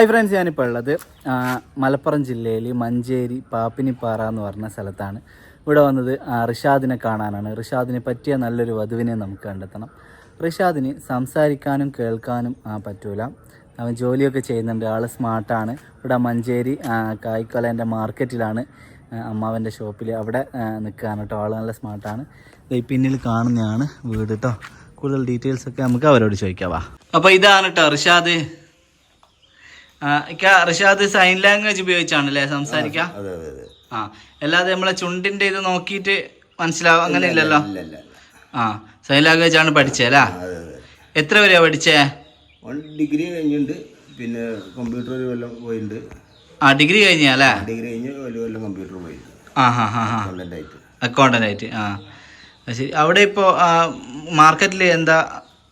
Hi friends ഞാനിപ്പോൾ ഉള്ളത് മലപ്പുറം ജില്ലയിൽ മഞ്ചേരി പാപ്പിനിപ്പാറ എന്ന് പറഞ്ഞ സ്ഥലത്താണ്. ഇവിടെ വന്നത് റിഷാദിനെ കാണാനാണ്. റിഷാദിനെ പറ്റിയ നല്ലൊരു വധുവിനെ നമുക്ക് കണ്ടെത്തണം. റിഷാദിന് സംസാരിക്കാനും കേൾക്കാനും പറ്റൂല. അവൻ ജോലിയൊക്കെ ചെയ്യുന്നുണ്ട്. ആൾ സ്മാർട്ടാണ്. ഇവിടെ മഞ്ചേരി കായ്ക്കൊലേന്റെ മാർക്കറ്റിലാണ് അമ്മാവന്റെ ഷോപ്പിൽ അവിടെ നിൽക്കുകയാണ് കേട്ടോ. ആൾ നല്ല സ്മാർട്ടാണ്. ഈ പിന്നിൽ കാണുന്നതാണ് വീട് കേട്ടോ. കൂടുതൽ ഡീറ്റെയിൽസ് ഒക്കെ നമുക്ക് അവരോട് ചോദിക്കാവാ അപ്പോൾ ഇതാണ് കേട്ടോ റിഷാദ്. റിഷാദ് സൈൻ ലാംഗ്വേജ് ഉപയോഗിച്ചാണല്ലേ സംസാരിക്കുക അതെ അതെ അതെ. ആ അല്ലാതെ നമ്മളെ ചുണ്ടിന്റെ ഇത് നോക്കിയിട്ട് മനസ്സിലാവും അങ്ങനെ ഇല്ലല്ലോ ഇല്ല ഇല്ല ഇല്ല. ആ സൈൻ ലാംഗ്വേജ് ആണ് അതെ എത്ര വരെയാ പഠിച്ചേ? വൺ ഡിഗ്രി കഴിഞ്ഞിട്ടുണ്ട് പിന്നെ കമ്പ്യൂട്ടർ ഒരു കൊല്ലം പോയിട്ടുണ്ട് ആ ഡിഗ്രി കഴിഞ്ഞല്ലേ ഡിഗ്രി കഴിഞ്ഞ് ഒരു കൊല്ലം കമ്പ്യൂട്ടർ പോയിട്ടുണ്ട് ആ ഹാ ഹാ ഹാ. ആയിട്ട്. അക്കൗണ്ടന്റ് ആയിട്ട് ആ. ശരി. അവിടെ ഇപ്പോ മാർക്കറ്റിൽ എന്താ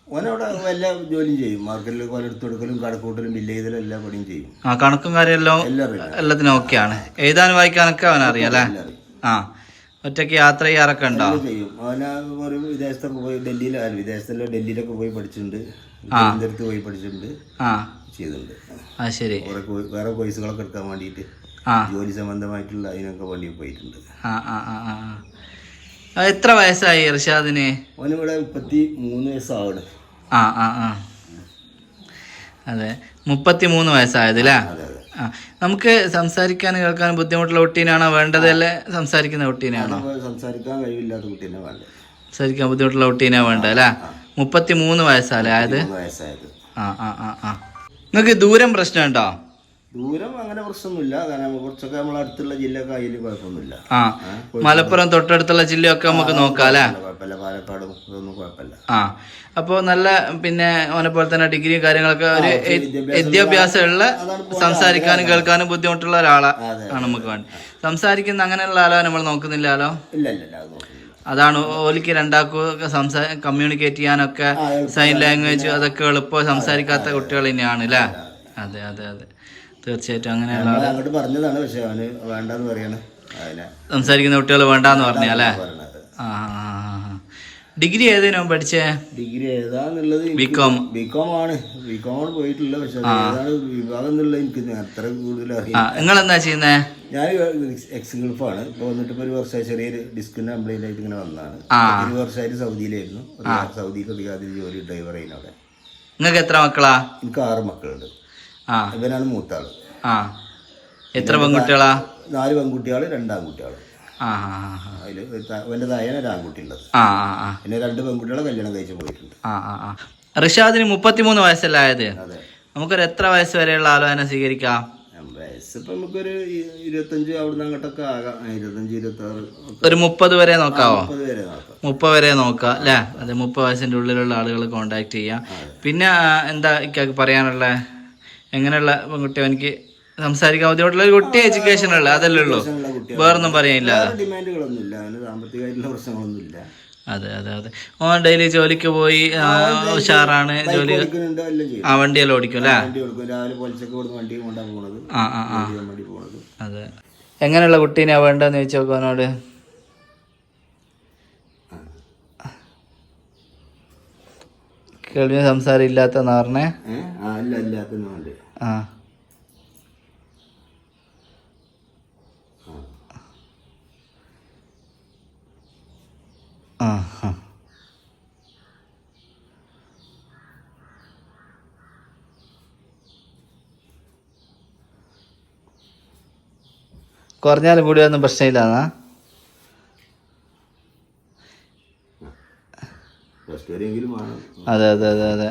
ഓനവിടെ എല്ലാ ജോലിയും ചെയ്യും. മാർക്കറ്റിൽ കൊലെടുത്ത് കൊടുക്കലും കണക്കൂട്ടലും ബില്ല് ചെയ്തലും എല്ലാ പണിയും ചെയ്യും. ആ കണക്കും കാര്യമെല്ലാം എല്ലാത്തിനും ഓക്കെയാണ് എഴുതാനും വായിക്കാനൊക്കെ അവൻ അറിയാം അല്ലേ? ആ ഒറ്റയ്ക്ക് യാത്ര ചെയ്യാറൊക്കെ ഉണ്ടോ? ചെയ്യും. അവന ഒരു വിദേശത്തൊക്കെ പോയി ഡൽഹിയിൽ അല്ല വിദേശത്തിലോ ഡൽഹിയിലൊക്കെ പോയി പഠിച്ചിട്ടുണ്ട്. തിരുവനന്തപുരത്ത് പോയി പഠിച്ചിട്ടുണ്ട്. ആ. ചെയ്തിട്ടുണ്ട് ആ ശരി. വേറെ കോഴ്സുകളൊക്കെ എടുക്കാൻ വേണ്ടിയിട്ട് ജോലി സംബന്ധമായിട്ടുള്ള അതിനൊക്കെ വേണ്ടി പോയിട്ടുണ്ട്. ആ ആ. ആ, എത്ര വയസ്സായി ഇർഷാദിന്? ഓനിവിടെ മുപ്പത്തി മൂന്ന് വയസ്സാവണം. ആ ആ ആ. അതെ. മുപ്പത്തി മൂന്ന് വയസ്സായത് അല്ലേ അതെ അതെ. ആ. നമുക്ക് സംസാരിക്കാൻ കേൾക്കാൻ ബുദ്ധിമുട്ടുള്ള കുട്ടീനാണോ വേണ്ടത് അല്ലേ? സംസാരിക്കുന്ന കുട്ടീനാണോ സംസാരിക്കാൻ കഴിവില്ലാത്ത കുട്ടീനെ വേണ്ടത് സംസാരിക്കാൻ ബുദ്ധിമുട്ടുള്ള കുട്ടീനെ വേണ്ട അല്ലേ? മുപ്പത്തി മൂന്ന് വയസ്സാലേ ആയത്? ആ ആ ആ ആ. നിങ്ങൾക്ക് ദൂരം പ്രശ്നമുണ്ടോ? ദൂരം അങ്ങനെ പ്രശ്നമൊന്നുമില്ല. കാരണം കുറച്ചൊക്കെ നമ്മളെ അടുത്തുള്ള ജില്ലയൊക്കെ അതിൽ കുഴപ്പമൊന്നുമില്ല. ആ. മലപ്പുറം തൊട്ടടുത്തുള്ള ജില്ലയൊക്കെ നമുക്ക് നോക്കാം അല്ലേ? പാലക്കാടും ഇതൊന്നും കുഴപ്പമില്ല. ആ അപ്പോൾ നല്ല പിന്നെ ഓനെ പോലെ തന്നെ ഡിഗ്രി കാര്യങ്ങളൊക്കെ ഒരു വിദ്യാഭ്യാസമുള്ള സംസാരിക്കാനും കേൾക്കാനും ബുദ്ധിമുട്ടുള്ള ഒരാളാ ആണ് നമുക്ക് വേണ്ടി സംസാരിക്കുന്ന അങ്ങനെയുള്ള ആളോ നമ്മൾ നോക്കുന്നില്ലല്ലോ ഇല്ല ഇല്ല അതാണ് ഓലിക്ക് രണ്ടാക്കും സംസാ കമ്മ്യൂണിക്കേറ്റ് ചെയ്യാനൊക്കെ സൈൻ ലാംഗ്വേജ് അതൊക്കെ എളുപ്പം സംസാരിക്കാത്ത കുട്ടികൾ തന്നെയാണ് അല്ലേ അതെ അതെ. അതെ തീർച്ചയായിട്ടും അങ്ങനെയുള്ള അങ്ങോട്ട് പറഞ്ഞതാണ് പക്ഷെ അവന് വേണ്ടെന്ന് പറയാണ്. അതിനെ സംസാരിക്കുന്ന കുട്ടികൾ വേണ്ടാന്ന് പറഞ്ഞല്ലേ ആ, ആ. ഡിഗ്രി ഏതിനോ പഠിച്ചേ? ഡിഗ്രി ഏതാന്നുള്ളത് ബികോം ബികോം ആണ്. ബികോം പോയിട്ടില്ല പക്ഷെ ഏതാണ് വിഭാഗം എന്നുള്ളത് എനിക്ക് അത്ര കൂടുതൽ നിങ്ങൾ എന്താ ചെയ്യുന്നേ? ഞാൻ എക്സ് ഗൾഫാണ് ഇപ്പൊ വന്നിട്ട് ഒരു വർഷമായി ചെറിയൊരു ഡിസ്കിന് കംപ്ലൈന്റ് ആയിട്ട് ഇങ്ങനെ വന്നതാണ്. ഒരു വർഷമായിട്ട് സൗദിയിലായിരുന്നു. സൗദി റിയാദിൽ ജോലി ഡ്രൈവർ ആയിരുന്നു അവിടെ. നിങ്ങൾക്ക് എത്ര മക്കളാ? എനിക്ക് ആറ് മക്കളുണ്ട്. ഇവനാണ് മൂത്താൾ. എത്ര പെൺകുട്ടികളാ? നാല് പെൺകുട്ടികൾ രണ്ടാം ആ, അതിൽ അവന്റെ തായാണ് ഒരു ആൺകുട്ടി ഉള്ളത് ആ ആ ആ. പിന്നെ രണ്ട് പെൺകുട്ടികളെ കല്യാണം കഴിച്ച് പോയിട്ടുണ്ട്. റിഷാദിന് മുപ്പത്തിമൂന്ന് വയസ്സല്ലേ ആയത് നമുക്കൊരു എത്ര വയസ്സ് വരെയുള്ള ആലോചന സ്വീകരിക്കാം? വയസ്സ് ഇപ്പം നമുക്കൊരു ഇരുപത്തഞ്ച് അവിടുന്ന് അങ്ങോട്ടൊക്കെ ആകാം. ഇരുപത്തഞ്ച് ഇരുപത്തി ആറ് ഒരു മുപ്പത് വരെ നോക്കാവോ? മുപ്പത് വരെ നോക്കാം. മുപ്പത് വരെ നോക്കാം അല്ലേ? അതെ മുപ്പത് വയസ്സിന്റെ ഉള്ളിലുള്ള ആളുകൾ കോണ്ടാക്ട് ചെയ്യാം. പിന്നെ എന്താ ഇക്കാക്ക് പറയാനുള്ള? എങ്ങനെയുള്ള പെൺകുട്ടി എനിക്ക് സംസാരിക്കാൻ ബുദ്ധിമുട്ടുള്ള ഒരു കുട്ടി എഡ്യൂക്കേഷൻ ഉള്ള അതല്ലേ ഉള്ളൂ. വേറൊന്നും പറയാനില്ല വേറെ ഡിമാൻഡുകളൊന്നും സാമ്പത്തികമായിട്ടുള്ള പ്രശ്നങ്ങളൊന്നും അതെ അതെ അതെ. ഓൻ ഡെയിലി ജോലിക്ക് പോയി ഉഷാറാണ് ജോലി ആ വണ്ടിയെല്ലാം ഓടിക്കും അല്ലേ? ആ ആ അതെ. എങ്ങനെയുള്ള കുട്ടീനെ വേണ്ടെന്ന് ചോദിച്ചു നോക്കും അവനോട്? കേൾവി സംസാരം ഇല്ലാത്ത നാറിനെ ആ ഇല്ല ഇല്ലാത്തതിന് വേണ്ടി ആ കുറഞ്ഞാൽ കൂടി കുറഞ്ഞാലും കൂടിയൊന്നും പ്രശ്നമില്ലാന്നാ അതെ അതെ അതെ അതെ.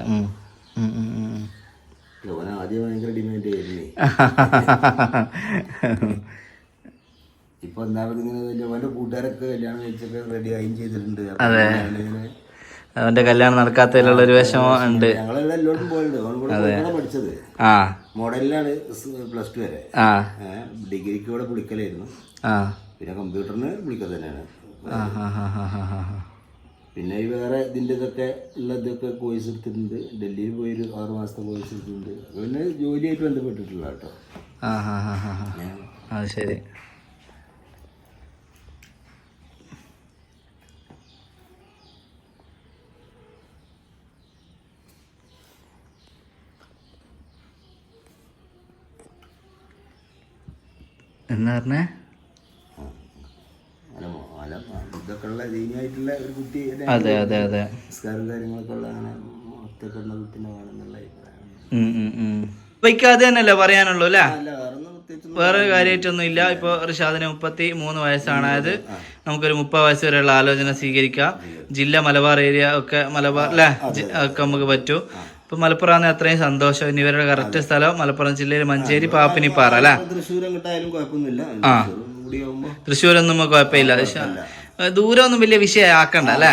ആദ്യം ഭയങ്കര ഡിമാൻഡ് ചെയ്യുന്നേ ഇപ്പൊ ഒന്നാമത് ഇങ്ങനെ വലിയ അവന്റെ കൂട്ടുകാരൊക്കെ കല്യാണം കഴിച്ചൊക്കെ റെഡി ആയും ചെയ്തിട്ടുണ്ട്. അതെ. അവന്റെ കല്യാണം നടക്കാത്തതിലുള്ള ഒരു വിഷമം ഉണ്ട്. ഞങ്ങളെല്ലാം എല്ലായിടത്തും പോയിട്ടുണ്ട്. പഠിച്ചത്. ആ. മോഡലിലാണ് പ്ലസ് ടു വരെ. ആ. ഡിഗ്രിക്ക് ഇവിടെ പുളിക്കലായിരുന്നു. ആ. പിന്നെ കമ്പ്യൂട്ടറിന് വിളിക്കുക തന്നെയാണ്. പിന്നെ ഈ വേറെ ഇതിന്റെ ഇതൊക്കെ ഉള്ള ഇതൊക്കെ കോഴ്സ് എടുത്തിട്ടുണ്ട്. ഡൽഹിയിൽ പോയി ഒരു ആറ് മാസത്തെ കോഴ്സ് എടുത്തിട്ടുണ്ട്. പിന്നെ ജോലിയായിട്ട് ബന്ധപ്പെട്ടിട്ടുള്ള കേട്ടോ ആ ശരി എന്നാ പറഞ്ഞേ അല്ല അല്ല ഇതൊക്കെ ഉള്ള ദീനിയായിട്ടുള്ള ഒരു കുട്ടി അതെ അതെ അതെ സംസ്കാരം കാര്യങ്ങളൊക്കെ ഉള്ള അങ്ങനെ ഒറ്റപ്പെടുന്ന കുട്ടീനെ വേണമെന്നുള്ള അഭിപ്രായമാണ് ഉം, ഉം, അതെ അതെ അതെ. വയ്ക്കാതെ തന്നെയല്ലേ പറയാനുള്ളൂ അല്ലേ? വേറെ കാര്യമായിട്ടൊന്നും ഇല്ല. ഇപ്പോൾ റിഷാദിന് മുപ്പത്തി മൂന്ന് വയസ്സാണ്. അതായത് നമുക്കൊരു മുപ്പത് വയസ്സ് വരെയുള്ള ആലോചന സ്വീകരിക്കാം. ജില്ല മലബാർ ഏരിയ ഒക്കെ മലബാർ അല്ലേ? ഒക്കെ നമുക്ക് പറ്റൂ. ഇപ്പൊ മലപ്പുറം അത്രയും സന്തോഷം. ഇനി ഇവരുടെ കറക്റ്റ് സ്ഥലം മലപ്പുറം ജില്ലയിൽ മഞ്ചേരി പാപ്പിനിപ്പാറ അല്ലെ? തൃശ്ശൂർ തൃശ്ശൂരൊന്നും കുഴപ്പമില്ല. പക്ഷെ ദൂരം ഒന്നും വലിയ വിഷയം ആക്കണ്ട അല്ലേ?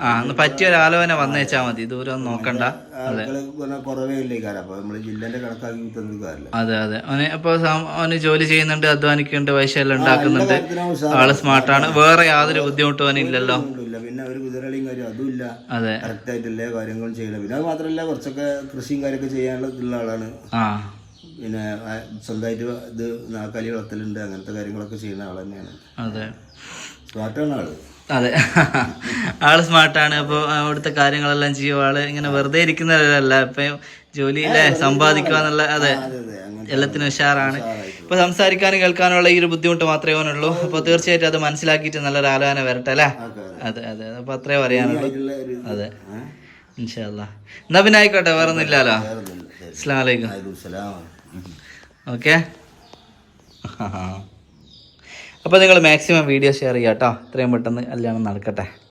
ആ ഒന്ന് പറ്റിയ ഒരു ആലോചന വന്നേച്ചാ മതി. ദൂരം ഒന്നും നോക്കണ്ട. അതെ. അതെ അതെ. അവന് ഇപ്പൊ അവന് ജോലി ചെയ്യുന്നുണ്ട് അധ്വാനിക്കുന്നുണ്ട് പൈസ എല്ലാം ഉണ്ടാക്കുന്നുണ്ട്. ആൾ സ്മാർട്ടാണ്. വേറെ യാതൊരു ബുദ്ധിമുട്ടും അവനില്ലല്ലോ പിന്നെ ഒരു കുതിരളിയും കാര്യം അതുമില്ല അതെ. കറക്റ്റ് ആയിട്ടല്ലേ കാര്യങ്ങളും ചെയ്യണം പിന്നെ മാത്രമല്ല കുറച്ചൊക്കെ കൃഷിയും കാര്യമൊക്കെ ചെയ്യാനുള്ള ആളാണ്. ആ. പിന്നെ സ്വന്തമായിട്ട് ഇത് നാക്കാലി വളർത്തലുണ്ട് അങ്ങനത്തെ കാര്യങ്ങളൊക്കെ ചെയ്യുന്ന ആൾ തന്നെയാണ്. അതെ. അതെ. ആൾ സ്മാർട്ടാണ്. അപ്പോൾ അവിടുത്തെ കാര്യങ്ങളെല്ലാം ചെയ്യും. ആൾ ഇങ്ങനെ വെറുതെ ഇരിക്കുന്നവരല്ല. ഇപ്പൊ ജോലിയിലെ സമ്പാദിക്കുക എന്നുള്ള അതെ. എല്ലാത്തിനും ഉഷാറാണ്. ഇപ്പൊ സംസാരിക്കാനും കേൾക്കാനുള്ള ഈ ഒരു ബുദ്ധിമുട്ട് മാത്രമേ അവനുള്ളൂ അപ്പൊ തീർച്ചയായിട്ടും അത് മനസ്സിലാക്കിയിട്ട് നല്ലൊരു ആലോചന വരട്ടെ അല്ലേ. അതെ അതെ. അപ്പൊ അത്രേ പറയാനുള്ളൂ. അതെ? ഇൻഷാല്ല എന്നാ പിന്നെ ആയിക്കോട്ടെ വേറെ ഒന്നും ഇല്ലല്ലോ അസ്സാം വലൈക്കും. ഓക്കെ. അപ്പോൾ നിങ്ങൾ മാക്സിമം വീഡിയോ ഷെയർ ചെയ്യാം കേട്ടോ എത്രയും പെട്ടെന്ന് കല്യാണം നടക്കട്ടെ.